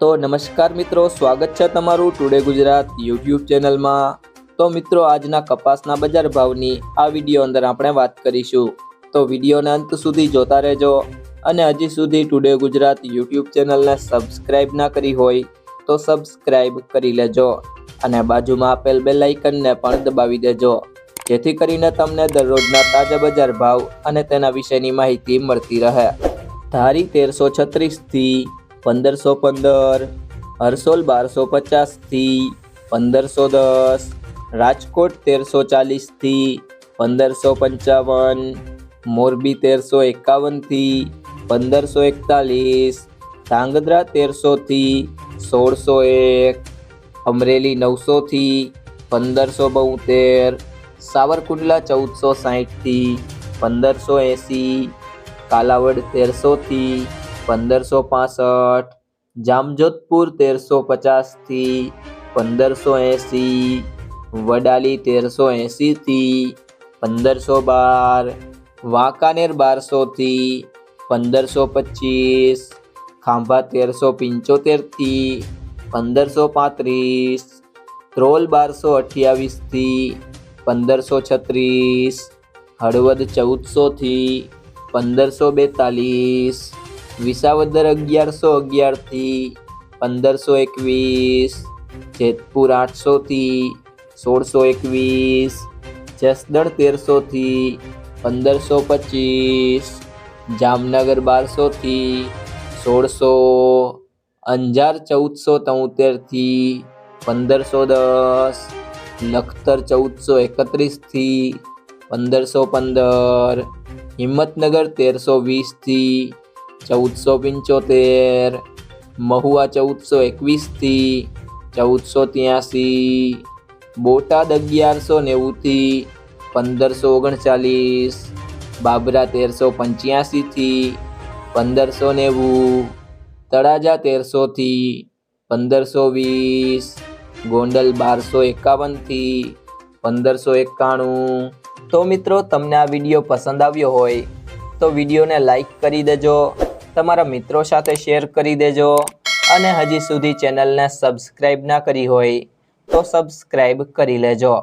તો નમસ્કાર મિત્રો, સ્વાગત છે તમારું ટુડે ગુજરાત યુટ્યુબ ચેનલમાં. તો મિત્રો, આજના કપાસના બજાર ભાવની આ વીડિયો અંદર આપણે વાત કરીશું. તો વિડીયોને અંત સુધી જોતા રહેજો અને હજી સુધી ટુડે ગુજરાત યુટ્યુબ ચેનલને સબસ્ક્રાઇબ ના કરી હોય તો સબસ્ક્રાઇબ કરી લેજો અને બાજુમાં આપેલ બેલ આઇકનને પણ દબાવી દેજો. જેથી કરીને તમને દરરોજના તાજા બજાર ભાવ અને તેના વિશેની માહિતી મળતી રહે. ધારી તેરસો છત્રીસથી પંદરસો પંદર હરસોલ બારસો પચાસથી પંદરસો દસ, રાજકોટ તેરસો ચાલીસથી પંદરસો પંચાવન, મોરબી તેરસો એકાવનથી પંદરસો એકતાલીસ, ધાંગધ્રા તેરસોથી સોળસો એક, અમરેલી નવસોથી પંદરસો બોતેર, સાવરકુંડલા ચૌદસો સાહીઠથી પંદરસો એંસી, કાલાવડ તેરસોથી પંદરસો પાસઠ, જામજોધપુર તેરસો પચાસથી, પંદરસો એંસી, વડાલી તેરસો એંસીથી પંદરસો બાર, વાંકાનેર બારસોથી, પંદરસો પચીસ, ખાંભા તેરસો પંચોતેરથી, પંદરસો પાંત્રીસ ત્રોલ બારસો અઠ્યાવીસથી, પંદરસો છત્રીસ, હળવદ ચૌદસોથી, પંદરસો બેતાલીસ વિસાવદર અગિયારસો અગિયારથી પંદરસો એકવીસ, જેતપુર આઠસોથી સોળસો એકવીસ, જસદણ તેરસોથી પંદરસો પચીસ, જામનગર બારસોથી સોળસો, અંજાર ચૌદસો તોતેરથી પંદરસો દસ લખતર ચૌદસો એકત્રીસથી પંદરસો પંદર, હિંમતનગર તેરસો વીસથી ચૌદસો પંચોતેર, મહુવા ચૌદસો એકવીસથી, ચૌદસો ત્યાંસી, બોટાદ અગિયારસો નેવુંથી, પંદરસો ઓગણચાલીસ, બાબરા તેરસો પંચ્યાસીથી, પંદરસો નેવું, તળાજા તેરસોથી, પંદરસો વીસ, ગોંડલ બારસો એકાવનથી, પંદરસો એકાણું. તો મિત્રો, તમને આ વીડિયો પસંદ આવ્યો હોય, તો વિડીયોને લાઈક કરી દેજો. તમારા મિત્રો સાથે શેર કરી દેજો અને હજી સુધી ચેનલને સબસ્ક્રાઈબ ના કરી હોય તો સબસ્ક્રાઈબ કરી લેજો.